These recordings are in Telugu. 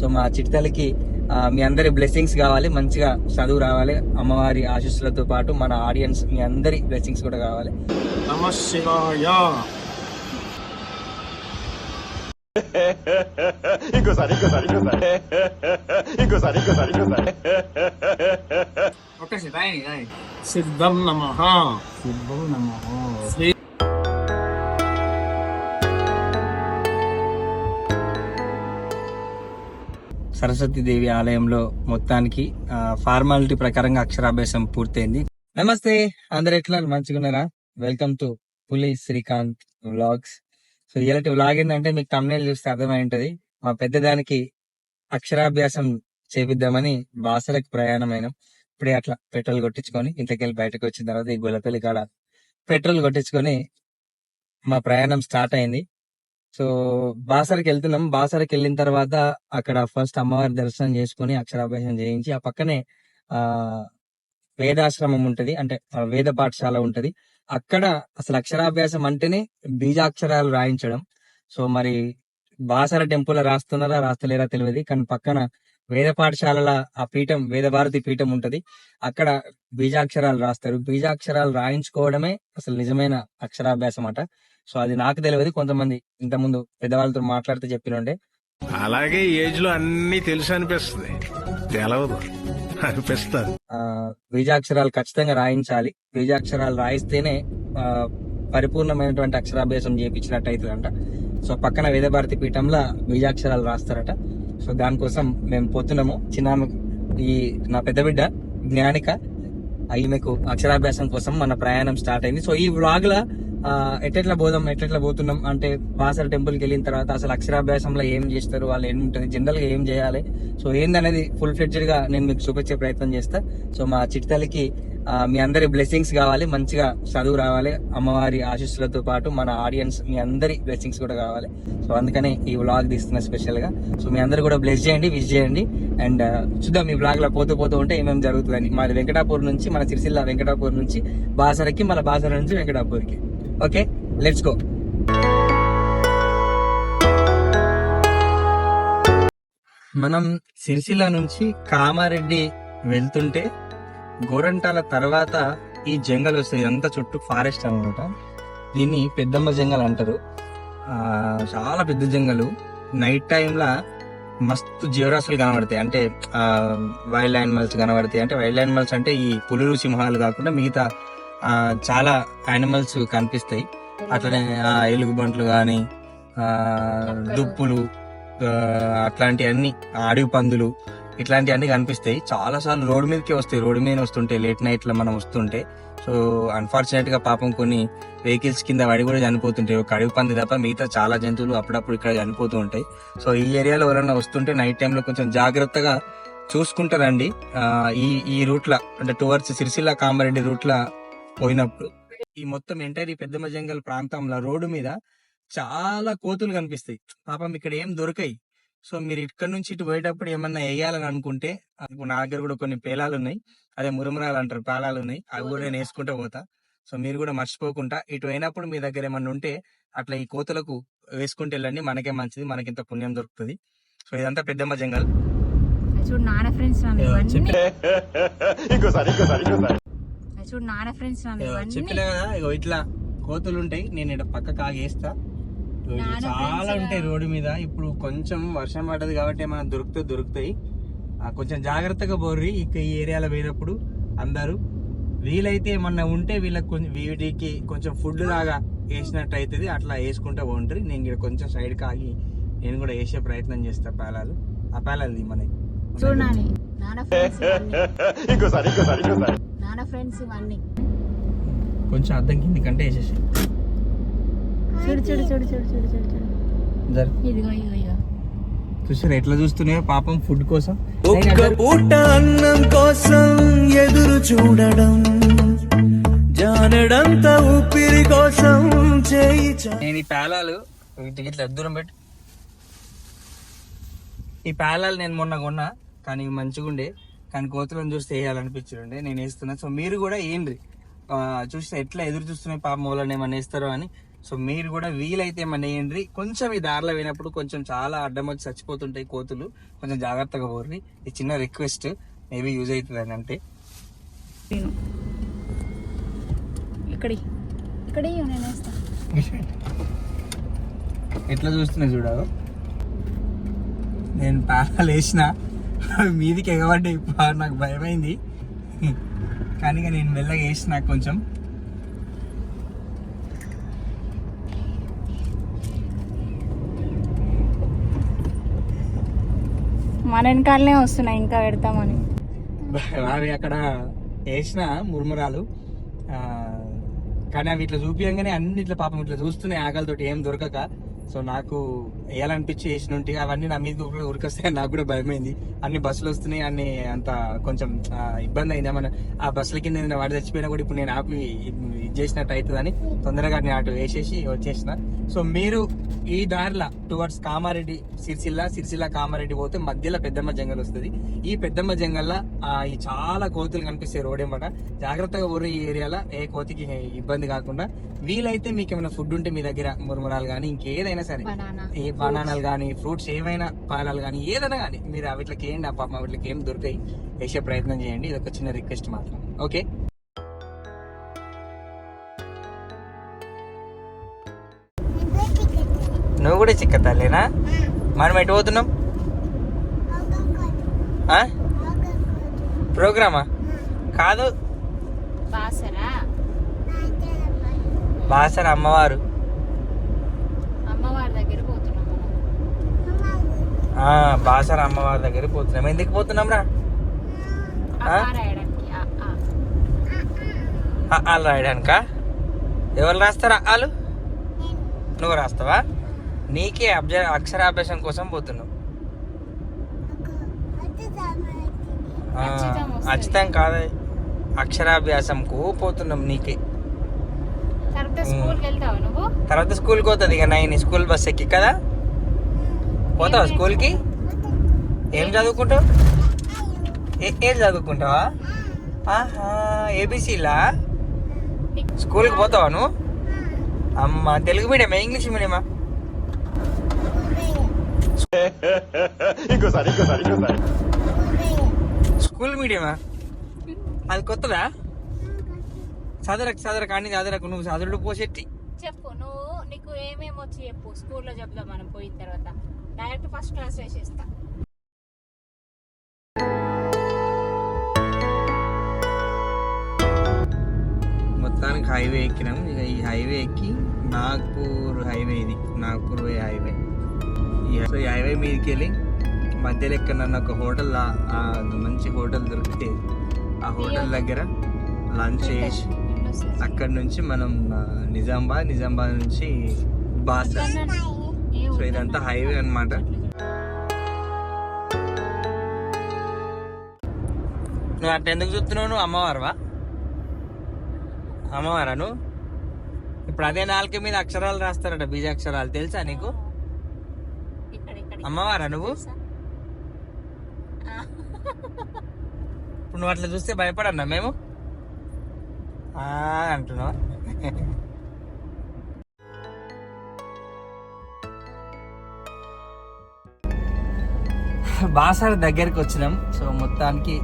సో మా చిట్తలకి ఆ, మీ అందరి బ్లెస్సింగ్స్ కావాలి మంచిగా చదువు రావాలి అమ్మవారి ఆశీస్సులతో పాటు మన ఆడియన్స్ మీ అందరి బ్లెస్సింగ్స్ కూడా కావాలి. నమ శివాయ. ఇంకోసారి ఇంకోసారి ఇంకోసారి. ఇంకోసారి ఇంకోసారి ఇంకోసారి. సిద్ధం నమ. శ్రీ సరస్వతి దేవి ఆలయంలో మొత్తానికి ఫార్మాలిటీ ప్రకారంగా అక్షరాభ్యాసం పూర్తయింది. నమస్తే అందరు ఎట్లా మంచిగున్నారా? Welcome to Puli Srikanth vlogs so ఇలాంటి వ్లాగ్ ఏంటంటే మీకు తమ్నేలు చూస్తే అర్థమై ఉంటది. మా పెద్దదానికి అక్షరాభ్యాసం చేపిద్దామని బాసలకు ప్రయాణమైనాం. ఇప్పుడే అట్లా పెట్రోల్ కొట్టించుకొని ఇంతకెళ్ళి బయటకు వచ్చిన తర్వాత ఈ గొల్లపల్లి కాడ పెట్రోల్ కొట్టించుకొని మా ప్రయాణం స్టార్ట్ అయింది. సో బాసరకి వెళ్తున్నాం బాసరకి వెళ్ళిన తర్వాత అక్కడ ఫస్ట్ అమ్మవారి దర్శనం చేసుకొని అక్షరాభ్యాసం చేయించి ఆ పక్కనే ఆ వేదాశ్రమం ఉంటది. అంటే వేద పాఠశాల ఉంటది. అక్కడ అసలు అక్షరాభ్యాసం అంటేనే బీజాక్షరాలు రాయించడం. సో మరి బాసర టెంపుల్ రాస్తున్నారా రాస్తలేరా తెలియదు. కానీ పక్కన వేద పాఠశాలల ఆ పీఠం వేదభారతి పీఠం ఉంటది. అక్కడ బీజాక్షరాలు రాస్తారు. బీజాక్షరాలు రాయించుకోవడమే అసలు నిజమైన అక్షరాభ్యాసం అట సో అది నాకు తెలియదు కొంతమంది ఇంతకుముందు పెద్దవాళ్ళతో మాట్లాడితే చెప్పినండే. అలాగే ఏజ్లో అన్ని తెలుసు అనిపిస్తుంది. తెలవదు. అనిపిస్తుంది. ఆ బీజాక్షరాలు ఖచ్చితంగా రాయించాలి. బీజాక్షరాలు రాయిస్తేనే పరిపూర్ణమైనటువంటి అక్షరాభ్యాసం చేయించినట్టు అవుతుందంట సో పక్కన వేదభారతి పీఠంలో బీజాక్షరాలు రాస్తారట. సో దానికోసం మేము పోతున్నాము. చిన్న ఈ నా పెద్ద బిడ్డ జ్ఞానిక ఈమెకు అక్షరాభ్యాసం కోసం మన ప్రయాణం స్టార్ట్ అయింది. సో ఈ వ్లాగ్ లా ఎట్లెట్లా పోదాం ఎట్లెట్లా పోతున్నాం అంటే బాసర టెంపుల్కి వెళ్ళిన తర్వాత అసలు అక్షరాభ్యాసంలో ఏం చేస్తారు వాళ్ళు ఏం ఉంటుంది జనరల్గా ఏం చేయాలి? సో ఏందనేది ఫుల్ ఫ్లెడ్జెడ్గా నేను మీకు చూపించే ప్రయత్నం చేస్తా. సో మా చిట్తలకి మీ అందరి బ్లెస్సింగ్స్ కావాలి మంచిగా చదువు రావాలి అమ్మవారి ఆశీస్సులతో పాటు మన ఆడియన్స్ మీ అందరి బ్లెస్సింగ్స్ కూడా కావాలి. సో అందుకనే ఈ వ్లాగ్ తీస్తున్నా స్పెషల్గా సో మీ అందరు కూడా బ్లెస్ చేయండి విష్ చేయండి. అండ్ చూద్దాం ఈ బ్లాగ్లో పోతూ పోతూ ఉంటే ఏమేమి జరుగుతుందని. మాది వెంకటాపూర్ నుంచి మన సిరిసిల్ల వెంకటాపూర్ నుంచి బాసరకి మన బాసర నుంచి వెంకటాపూర్కి. ఓకే? Let's go. మనం సిరిసిల్ల నుంచి కామారెడ్డి వెళ్తుంటే గోరంటాల తర్వాత ఈ జంగల్ వస్తుంది ఇదంతా చుట్టూ ఫారెస్ట్ అనమాట దీన్ని పెద్దమ్మ జంగల్ అంటారు. చాలా పెద్ద జంగలు. నైట్ టైంలో మస్తు జీవరాశులు కనబడతాయి. అంటే వైల్డ్ యానిమల్స్ కనబడతాయి. అంటే వైల్డ్ యానిమల్స్ అంటే ఈ పులులు సింహాలు కాకుండా మిగతా చాలా యానిమల్స్ కనిపిస్తాయి. అట్లనే ఆ, ఎలుగుబంట్లు కానీ దుప్పులు అట్లాంటివన్నీ అడవి పందులు ఇట్లాంటివన్నీ కనిపిస్తాయి. చాలా సార్లు రోడ్డు మీదకి వస్తాయి. రోడ్డు మీద వస్తుంటే లేట్ నైట్లో మనం వస్తుంటే సో అన్ఫార్చునేట్గా పాపం కొన్ని వెహికల్స్ కింద పడి కూడా చనిపోతుంటాయి. ఒక అడవి పంది తప్ప మిగతా చాలా జంతువులు అప్పుడప్పుడు ఇక్కడ చనిపోతూ ఉంటాయి. సో ఈ ఏరియాలో ఎవరైనా వస్తుంటే నైట్ టైంలో కొంచెం జాగ్రత్తగా చూసుకుంటారండి ఈ ఈ రూట్ల అంటే టువర్డ్స్ సిరిసిల్ల కామారెడ్డి రూట్ల పోయినప్పుడు. ఈ మొత్తం ఎంటైర్ ఈ పెద్దమ్మ జంగల్ ప్రాంతంలో రోడ్డు మీద చాలా కోతులు కనిపిస్తాయి. పాపం ఇక్కడ ఏం దొరకాయి. సో మీరు ఇక్కడ నుంచి ఇటు పోయేటప్పుడు ఏమన్నా వేయాలని అనుకుంటే నా దగ్గర కూడా కొన్ని పేలాలు ఉన్నాయి. అదే మురుమురాలు అంటారు పేలాలు ఉన్నాయి. అవి కూడా నేను వేసుకుంటూ పోతా. సో మీరు కూడా మర్చిపోకుండా ఇటు అయినప్పుడు మీ దగ్గర ఏమన్నా ఉంటే అట్లా ఈ కోతులకు వేసుకుంటూ వెళ్ళండి. మనకే మంచిది మనకి ఇంత పుణ్యం దొరుకుతుంది. సో ఇదంతా పెద్దమ్మ జంగల్ చూడు నాన్న ఫ్రెండ్స్ చూడు నాన్న ఫ్రెండ్స్ చెప్పినా కదా ఇగో ఇట్లా కోతులు ఉంటాయి నేను ఇక్కడ పక్కకు ఆగేస్తా. ఇగో ఇట్లా నాన్న చాలా ఉంటాయి. రోడ్డు మీద. ఇప్పుడు కొంచెం వర్షం పడ్డది కాబట్టి ఏమైనా దొరికితే దొరుకుతాయి. ఆ, కొంచెం జాగ్రత్తగా పోర్రి ఇక ఈ ఏరియాలో పోయినప్పుడు అందరూ. వీలైతే ఏమన్నా ఉంటే వీళ్ళకి కొంచెం వీటికి కొంచెం ఫుడ్ లాగా వేసినట్టు అవుతుంది అట్లా వేసుకుంటా పోండ్రి. నేను ఇక్కడ కొంచెం సైడ్కి ఆగి నేను కూడా వేసే ప్రయత్నం చేస్తా పేలాలు. ఆ పేలాలు మనకి చూడు ఫ్రెండ్స్ ఇవన్నీ. కొంచెం అద్దం కింది కంటే వేసేసి చూడు చూడు చూడు చూడు చూడు చూడు చూడు. ఇదిగో ఇదిగో ఇదిగో. చూసారు ఎట్లా చూస్తున్నాయో పాపం ఫుడ్ కోసం. ఒక్క పూట అన్నం కోసం ఎదురు చూడడం జానడంత ఊపిరి కోసం చేయి నేను ఈ పేలాలు వీటికి ఇట్లా దూరం పెట్టి. ఈ పేలాలు నేను మొన్న కొన్నా కానీ ఇవి మంచిగా ఉండే కానీ కోతులను చూస్తే వేయాలనిపించిండే నేను వేస్తున్నా. సో మీరు కూడా ఏంటి చూస్తే ఎట్లా ఎదురు చూస్తున్నాయి పాపం వాళ్ళని ఏమన్నా వేస్తారో అని. సో మీరు కూడా వీలైతే మన వేయండి కొంచెం ఈ దారిలో పోయినప్పుడు కొంచెం చాలా అడ్డం వచ్చి చచ్చిపోతుంటాయి కోతులు. కొంచెం జాగ్రత్తగా పోర్రి. ఈ చిన్న రిక్వెస్ట్. మేబీ యూజ్ అవుతుంది అని అంటే. నేను. ఇక్కడి. ఇక్కడే నేను వేస్తా. ఎట్లా చూస్తున్నా చూడవు నేను పారాలు వేసిన. మీదికి ఎగబడ్డాయి పా- నాకు భయమైంది. కానీ నేను మెల్లగా వేసిన కొంచెం. మన వెనకాలనే వస్తున్నాయి ఇంకా పెడతామని. అవి అక్కడ వేసిన మురుమురాలు. కానీ అవి ఇట్లా చూపించగానే అన్ని ఇట్లా పాపం ఇట్లా చూస్తున్నాయి. ఆకలితోటి ఏం దొరకక. సో నాకు వేయాలనిపించి వేసిన ఉంటే అవన్నీ నా మీద ఉరికొస్తాయి నాకు కూడా భయమైంది. అన్ని బస్సులు వస్తున్నాయి అన్ని అంత కొంచెం ఇబ్బంది అయింది. మన ఆ బస్సుల కింద నేను వాడు చచ్చిపోయినా కూడా ఇప్పుడు నేను ఆపి ఇది చేసినట్టు అవుతుందని తొందరగా నేను అటు వేసేసి వచ్చేసిన. సో మీరు ఈ దారిలో టువర్డ్స్ కామారెడ్డి సిరిసిల్ల సిరిసిల్ల కామారెడ్డి పోతే మధ్యలో పెద్దమ్మ జంగల్ వస్తుంది. ఈ పెద్దమ్మ జంగల్లో ఈ చాలా కోతులు కనిపిస్తాయి రోడ్ ఏమాట జాగ్రత్తగా ఊరు ఈ ఏరియాలో ఏ కోతికి ఇబ్బంది కాకుండా వీలైతే మీకు ఏమైనా ఫుడ్ ఉంటే మీ దగ్గర మురమురాలు కానీ ఇంకేదైనా సరే. బనానా. ఏ బనానాలు కానీ ఫ్రూట్స్ ఏమైనా పాలాలు కానీ ఏదైనా కానీ మీరు వీటికి ఏంటి ఆ పాప వీటికి ఏం దొరికాయి వేసే ప్రయత్నం చేయండి. ఇది ఒక చిన్న రిక్వెస్ట్ మాత్రం. ఓకే? నువ్వు కూడా చిక్క తల్లేనా? మనం ఎటు పోతున్నాం? ప్రోగ్రామా? కాదు. బాసరా అమ్మవారి దగ్గర పోతున్నాం మనం ఆ, బాసర అమ్మవారి దగ్గరికి పోతున్నాం. ఎందుకు పోతున్నాం రా. వాళ్ళు రాయడానిక ఎవరు రాస్తారా వాళ్ళు నువ్వు రాస్తావా? నీకే అబ్జ అక్షరాభ్యాసం కోసం పోతున్నావు. అచ్చితం కాదు. అక్షరాభ్యాసంకు పోతున్నాం నీకే. తర్వాత స్కూల్కి వెళ్తావా నువ్వు? తర్వాత స్కూల్కి పోతుంది ఇక నైన్ స్కూల్ బస్ ఎక్కి కదా? పోతావా స్కూల్కి? ఏం చదువుకుంటావు? ఏ- ఏం చదువుకుంటావా? ఆహా ఏబిసిలా? స్కూల్కి పోతావా నువ్వు? అమ్మ తెలుగు మీడియమా ఇంగ్లీష్ మీడియమా? ఇంకోసారి ఇంకోసారి ఇంకోసారి. స్కూల్ మీడియమా? అది కొత్తదా? చదరకు చదరకు అన్ని చదరకు నువ్వు చదువుడు పోసెట్టి చెప్పు నువ్వు నీకు ఏమేమి వచ్చి చెప్పు? స్కూల్లో చెప్దాం మనం పోయిన తర్వాత. డైరెక్ట్ ఫస్ట్ క్లాస్ వేసేస్తా మొత్తానికి హైవే ఎక్కినాం. ఇక ఈ హైవే ఎక్కి నాగ్పూర్ హైవే ఇది. Nagpur way highway. సో ఈ హైవే మీదకి వెళ్ళి మధ్యలో ఎక్కడన్నా ఒక హోటల్ మంచి హోటల్ దొరికితే ఆ హోటల్ దగ్గర లంచ్ చేసి అక్కడ నుంచి మనం నిజామాబాద్ నిజామాబాద్ నుంచి బాసర్ సో ఇదంతా హైవే అన్నమాట. నువ్వు అట్లా ఎందుకు చూస్తున్నావు నువ్వు? అమ్మవారువా? అమ్మవారా నువ్వు? ఇప్పుడు అదే నాలుక మీద అక్షరాలు రాస్తారట బీజాక్షరాలు తెలుసా నీకు? అమ్మవారా నువ్వు? ఇప్పుడు నువ్వు అట్లా చూస్తే భయపడన్నా మేము? అంటున్నావా. బాసార్ దగ్గరికి వచ్చినాం. సో మొత్తానికి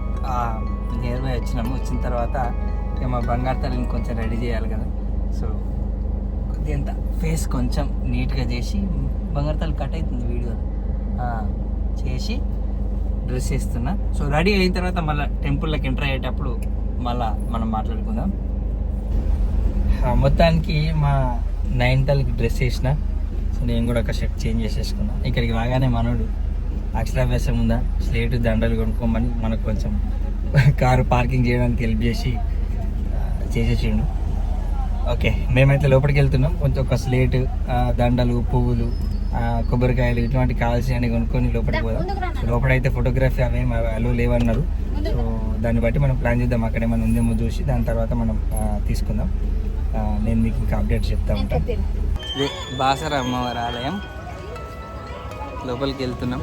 నియర్ బై వచ్చినాము. వచ్చిన తర్వాత ఇక మా బంగారు తల్లిని కొంచెం రెడీ చేయాలి కదా. సో కొద్దిగా ఎంత ఫేస్ కొంచెం నీట్గా చేసి బంగారు తల్లి కట్ అవుతుంది వీడియో. చేసి డ్రెస్ వేస్తున్నా సో రెడీ అయిన తర్వాత మళ్ళీ టెంపుల్లోకి ఎంటర్ అయ్యేటప్పుడు మళ్ళా మనం మాట్లాడుకుందాం. మొత్తానికి మా నైన్తల్కి డ్రెస్ వేసిన సో నేను కూడా ఒక షర్ట్ చేంజ్ చేసేసుకున్నా. ఇక్కడికి రాగానే మనోడు అక్షరాభ్యాసం ఉందా? స్లేటు దండలు కొనుక్కోమని మనకు కొంచెం కారు పార్కింగ్ చేయడానికి హెల్ప్ చేసి చేసేసిండు. ఓకే మేమైతే లోపలికి వెళ్తున్నాం. కొంచెం ఒక స్లేటు దండలు పువ్వులు కొబ్బరికాయలు ఇటువంటి కావాల్సినవి కొనుక్కొని లోపలికి పోదాం. లోపలైతే ఫోటోగ్రఫీ అవేం అలో లేవన్నారు. సో దాన్ని బట్టి మనం ప్లాన్ చేద్దాం. అక్కడ ఏమైనా ఉందేమో చూసి దాని తర్వాత మనం తీసుకుందాం. నేను మీకు ఇంకా అప్డేట్ చెప్తా ఉంటాను బాసర అమ్మవారి ఆలయం. లోపలికి వెళ్తున్నాం.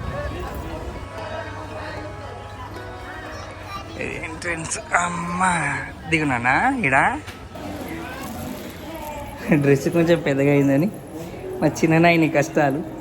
ఎంట్రన్స్ అమ్మా. దిగునానా ఇడా డ్రెస్ కొంచెం పెద్దగా అయిందని. మా చిన్ననాయని కష్టాలు.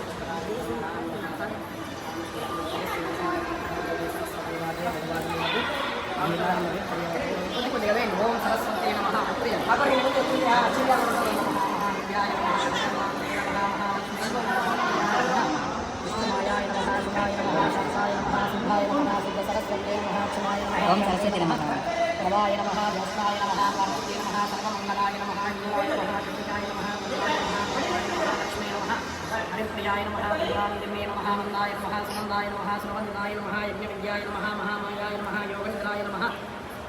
సునందాయ నమ యజ్ఞ విద్యాయ నమ మహామాయాయ నమ యోగేంద్రాయ నమ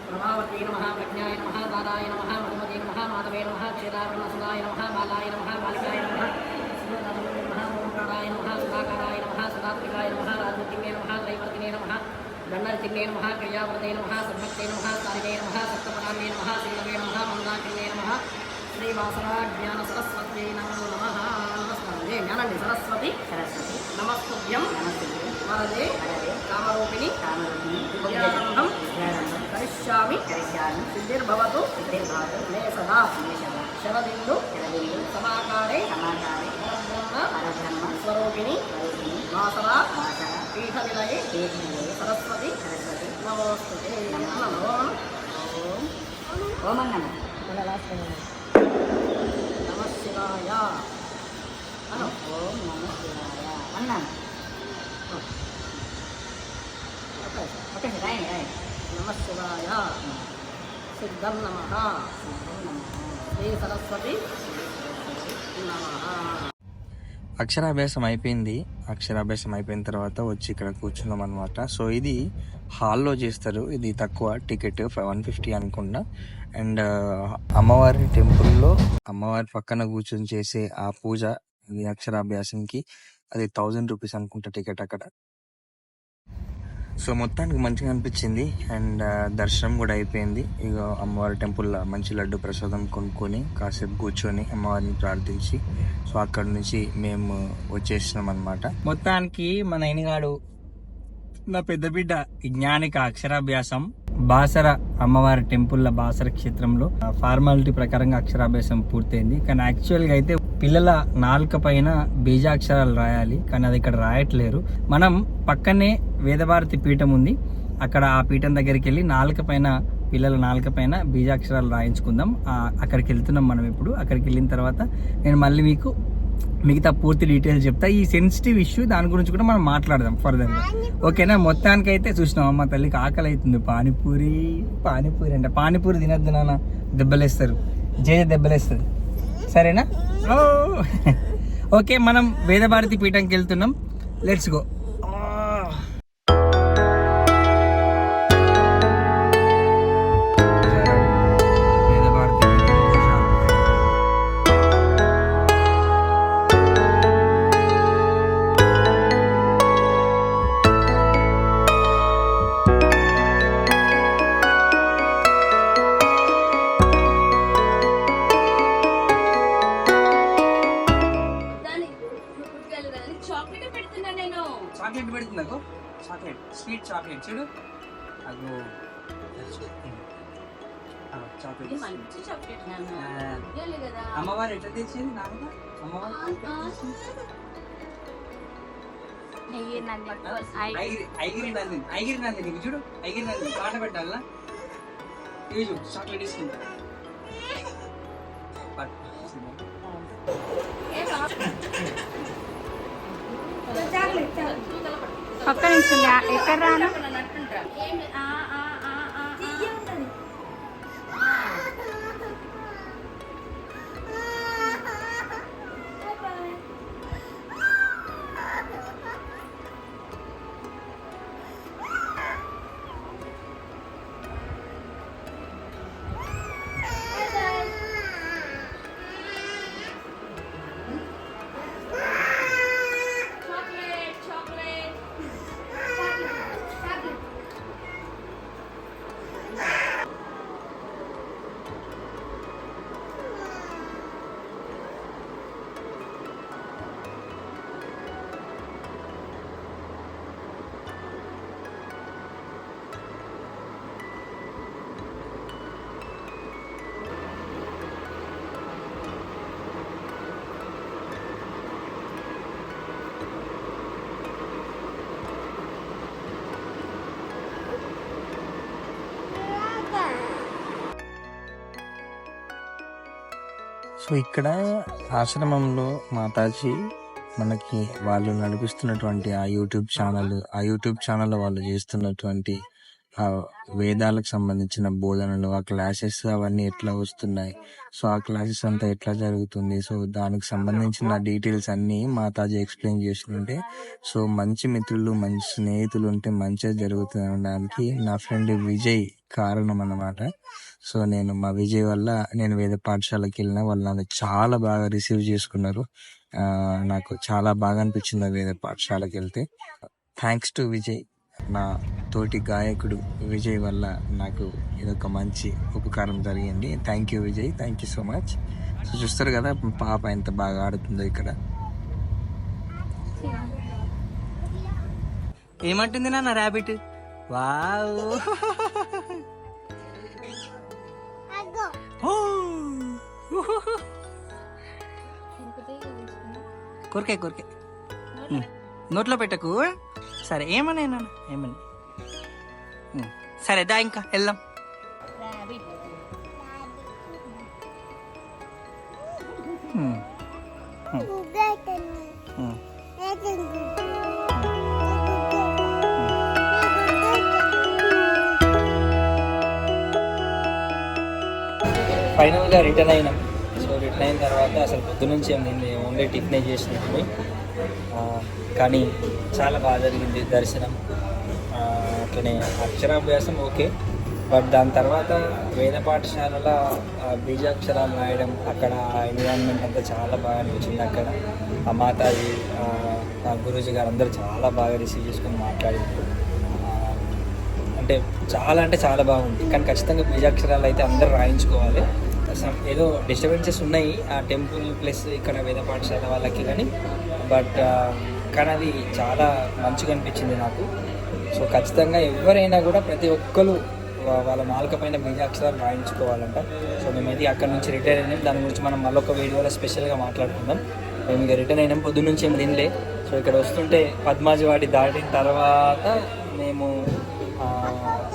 ప్రభావతీ నమ ప్రజ్ఞాయ నమ దాదాయ నమ మధుమతి నమ మాధవే నమ క్షీరావృణసుదాయ నమ బాలాయ నమ బాలికాయ నమ ఓంకారాయ నమ సుధాకారాయ నమ సుధాత్మికాయ నమ రాజమూర్తిమే నమ త్రైవర్తినే నమ దండరితినే నమ క్రియావృతే నమ సద్భక్తే నమ సారివే నమ సప్తపదాన్నే నమ శ్రీలవే నమ మందాకినే నమ శ్రీవాసరా జ్ఞాన సరస్వతి నమో. నమ జ్ఞానండి. సరస్వతి. సరస్వతి. నమస్తుభ్యం. నమస్తుభ్యం. వరదే కామరూపిణి విద్యారంభం కరిష్యామి కరిష్యామి సిద్ధిర్భవతు సిద్ధిర్భవతు మే సదా మే సదా శరదిందు శరదిందు సమాకారే సమాకారే పరబ్రహ్మ పరబ్రహ్మ స్వరూపిణి స్వరూపిణి వాసరా వాసరా పీఠ నిలయే పీఠ నిలయే సరస్వతి సరస్వతి నమోస్తుతే నమో ఓం ఓం నమ నమ శివాయ అను ఓం నమ శివాయ అన్నాను. ఓకే రాయండి రాయండి నమ శివాయ సిద్ధం నమ సిద్ధం నమ శ్రీ సరస్వతి నమ అక్షరాభ్యాసం అయిపోయింది. అక్షరాభ్యాసం అయిపోయిన తర్వాత వచ్చి ఇక్కడ కూర్చున్నాం అనమాట సో ఇది హాల్లో చేస్తారు. ఇది తక్కువ టికెట్ వన్ ఫిఫ్టీ అనుకుంటా. అండ్ అమ్మవారి టెంపుల్లో అమ్మవారి పక్కన కూర్చొని చేసే ఆ పూజ ఇది అక్షరాభ్యాసంకి అది థౌజండ్ రూపీస్ అనుకుంటా టికెట్ అక్కడ. సో మొత్తానికి మంచిగా అనిపించింది అండ్ దర్శనం కూడా అయిపోయింది. ఇక అమ్మవారి టెంపుల్లో మంచి లడ్డు ప్రసాదం కొనుక్కొని కాసేపు కూర్చొని అమ్మవారిని ప్రార్థించి సో అక్కడ నుంచి మేము వచ్చేసినాం అనమాట మొత్తానికి మన ఎనిగాడు నా పెద్ద బిడ్డ జ్ఞానిక అక్షరాభ్యాసం బాసర అమ్మవారి టెంపుల్ల బాసర క్షేత్రంలో. ఫార్మాలిటీ ప్రకారంగా అక్షరాభ్యాసం పూర్తయింది. కానీ యాక్చువల్గా అయితే పిల్లల నాలుక పైన బీజాక్షరాలు రాయాలి. కానీ అది ఇక్కడ రాయట్లేరు. మనం పక్కనే వేదభారతి పీఠం ఉంది. అక్కడ ఆ పీఠం దగ్గరికి వెళ్ళి నాలుక పైన పిల్లల నాలుక పైన బీజాక్షరాలు రాయించుకుందాం. అక్కడికి వెళ్తున్నాం మనం ఇప్పుడు. అక్కడికి వెళ్ళిన తర్వాత నేను మళ్ళీ మీకు మిగతా పూర్తి డీటెయిల్స్ చెప్తా. ఈ సెన్సిటివ్ ఇష్యూ దాని గురించి కూడా మనం మాట్లాడదాం ఫర్దర్గా ఓకేనా? మొత్తానికి అయితే చూసినాం అమ్మ తల్లికి ఆకలి అవుతుంది పానీపూరి పానీపూరి అంటే. పానీపూరి తినద్దు నాన్న. దెబ్బలేస్తారు. జయ దెబ్బలేస్తుంది. సరేనా? ఓకే మనం వేదభారతి పీఠంకి వెళ్తున్నాం లెట్స్ గో అమ్మవారు ఎట్లా తెచ్చింది నాన్న అమ్మవారు ఆ, నెయ్యి నన్ను పట్టుకోవాలి. ఐ- ఐగిరి ఐగిరి నందిని ఐగిరి నందిని ఇవి చూడు ఐగిరి నందిని పాట పెట్టాలా? ఇవి చూడు చాక్లెట్. ఒక్క నిమిషం రా- ఎక్కడ రాను? సో ఇక్కడ ఆశ్రమంలో మాతాజీ మనకి వాళ్ళు నడిపిస్తున్నటువంటి ఆ యూట్యూబ్ ఛానల్ ఆ యూట్యూబ్ ఛానల్లో వాళ్ళు చేస్తున్నటువంటి ఆ వేదాలకు సంబంధించిన బోధనలు ఆ క్లాసెస్ అవన్నీ ఎట్లా వస్తున్నాయి సో ఆ క్లాసెస్ అంతా ఎట్లా జరుగుతుంది సో దానికి సంబంధించిన డీటెయిల్స్ అన్నీ మాతాజీ ఎక్స్ప్లెయిన్ చేస్తుంటే సో మంచి మిత్రులు మంచి స్నేహితులు ఉంటే మంచిగా జరుగుతుంది అనడానికి నా ఫ్రెండ్ విజయ్ కారణం అన్నమాట. సో నేను మా విజయ్ వల్ల నేను వేద పాఠశాలకి వెళ్ళిన వాళ్ళు నన్ను చాలా బాగా రిసీవ్ చేసుకున్నారు. నాకు చాలా బాగా అనిపించింది వేద పాఠశాలకి వెళ్తే. థ్యాంక్స్ టు విజయ్ నా తోటి గాయకుడు విజయ్ వల్ల నాకు ఇదొక మంచి ఉపకారం జరిగింది. Thank you Vijay thank you so much so చూస్తారు కదా పాప ఎంత బాగా ఆడుతుందో ఇక్కడ. ఏమంటుంది నాన్న ర్యాబిట్? వావ్. కొరికే కొరికే నోట్లో పెట్టకు. సరే ఏమన్నా నాన్న ఏమన్నా. సరే దా ఇంకా వెళ్దాం. ఫైనల్గా రిటర్న్ అయినాం. సో రిటర్న్ అయిన తర్వాత అసలు పొద్దు నుంచి ఏం ఓన్లీ టిఫిన్ చేసినట్టు కానీ చాలా బాగా జరిగింది దర్శనం. అట్లనే అక్షరాభ్యాసం ఓకే. బట్ దాని తర్వాత వేద పాఠశాలల బీజాక్షరాలు రాయడం అక్కడ ఎన్విరాన్మెంట్ అంతా చాలా బాగా అనిపించింది అక్కడ. ఆ మాతాజీ నా గురూజీ గారు అందరూ చాలా బాగా రిసీవ్ చేసుకొని మాట్లాడారు అంటే చాలా అంటే చాలా బాగుంది. కానీ ఖచ్చితంగా బీజాక్షరాలు అయితే అందరూ రాయించుకోవాలి. ఏదో డిస్టర్బెన్సెస్ ఉన్నాయి ఆ టెంపుల్ ప్లస్ ఇక్కడ వేద పాఠశాల వాళ్ళకి కానీ బట్ కానీ అది చాలా మంచిగా అనిపించింది నాకు. సో ఖచ్చితంగా ఎవరైనా కూడా ప్రతి ఒక్కరు వాళ్ళ నాలుక పైన బీజాక్షరాలు రాయించుకోవాలంట. సో మేమైతే అక్కడ నుంచి రిటైర్ అయినాం. దాని గురించి మనం మళ్ళొక వీడియోలో స్పెషల్గా మాట్లాడుకుందాం. మేము ఇక రిటర్న్ అయినాం. పొద్దున్న నుంచి ఏం తినలే. సో ఇక్కడ వస్తుంటే పద్మాజవాడి దాటిన తర్వాత మేము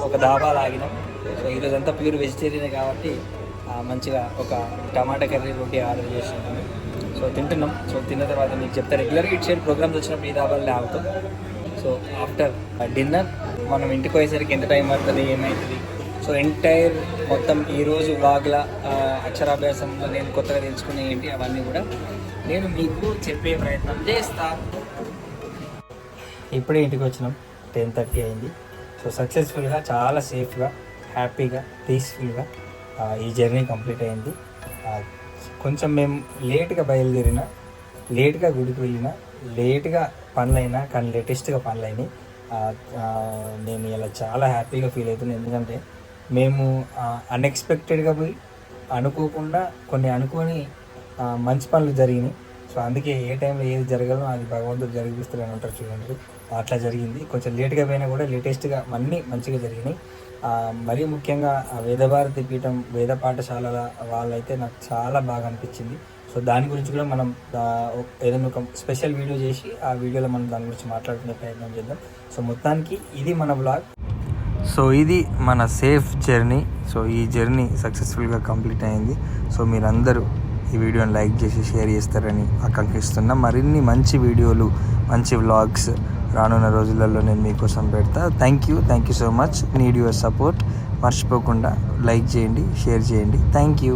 ఒక దాబా లాగినాం. సో ఈరోజంతా ప్యూర్ వెజిటేరియనే కాబట్టి మంచిగా ఒక టమాటా కర్రీ రోటీ ఆర్డర్ చేస్తున్నాము సో తింటున్నాం. సో తిన్న తర్వాత మీకు చెప్తా రెగ్యులర్గా ఇటు సైడ్ ప్రోగ్రామ్స్ వచ్చినప్పుడు ఈ దాబాలు ఆగుతాం సో ఆఫ్టర్ డిన్నర్ మనం ఇంటికి పోయేసరికి ఎంత టైం పడుతుంది ఏమవుతుంది సో ఎంటైర్ మొత్తం ఈరోజు వ్లాగ్ల అక్షరాభ్యాసంలో నేను కొత్తగా తెలుసుకునే ఏంటి అవన్నీ కూడా నేను మీకు చెప్పే ప్రయత్నం చేస్తాను ఇప్పుడే ఇంటికి వచ్చినాం. టెన్ థర్టీ అయింది. సో సక్సెస్ఫుల్గా చాలా సేఫ్గా హ్యాపీగా పీస్ఫుల్గా ఈ జర్నీ కంప్లీట్ అయింది. కొంచెం మేము లేట్గా బయలుదేరిన లేట్గా గుడికి వెళ్ళిన లేట్గా పనులైనా కానీ లేటెస్ట్గా పనులైనాయి. నేను ఇలా చాలా హ్యాపీగా ఫీల్ అవుతున్నాను ఎందుకంటే మేము అన్ఎక్స్పెక్టెడ్గా పోయి అనుకోకుండా కొన్ని అనుకోని మంచి పనులు జరిగినాయి. సో అందుకే ఏ టైంలో ఏది జరగాలో అది భగవంతుడు జరిగిస్తారని అంటారు చూడండి. అట్లా జరిగింది. కొంచెం లేట్గా పోయినా కూడా లేటెస్ట్గా అన్నీ మంచిగా జరిగినాయి. మరీ ముఖ్యంగా ఆ వేదభారతి పీఠం వేద పాఠశాలల వాళ్ళైతే నాకు చాలా బాగా అనిపించింది. సో దాని గురించి కూడా మనం ఏదైనా ఒక స్పెషల్ వీడియో చేసి ఆ వీడియోలో మనం దాని గురించి మాట్లాడుకునే ప్రయత్నం చేద్దాం. సో మొత్తానికి ఇది మన బ్లాగ్. సో ఇది మన సేఫ్ జర్నీ. సో ఈ జర్నీ సక్సెస్ఫుల్గా కంప్లీట్ అయింది. సో మీరందరూ ఈ వీడియోని లైక్ చేసి షేర్ చేస్తారని ఆకాంక్షిస్తున్నా. మరిన్ని మంచి వీడియోలు మంచి వ్లాగ్స్ రానున్న రోజులలో నేను మీకోసం పెడతా. Thank you thank you so much need your support మర్చిపోకుండా లైక్ చేయండి షేర్ చేయండి. Thank you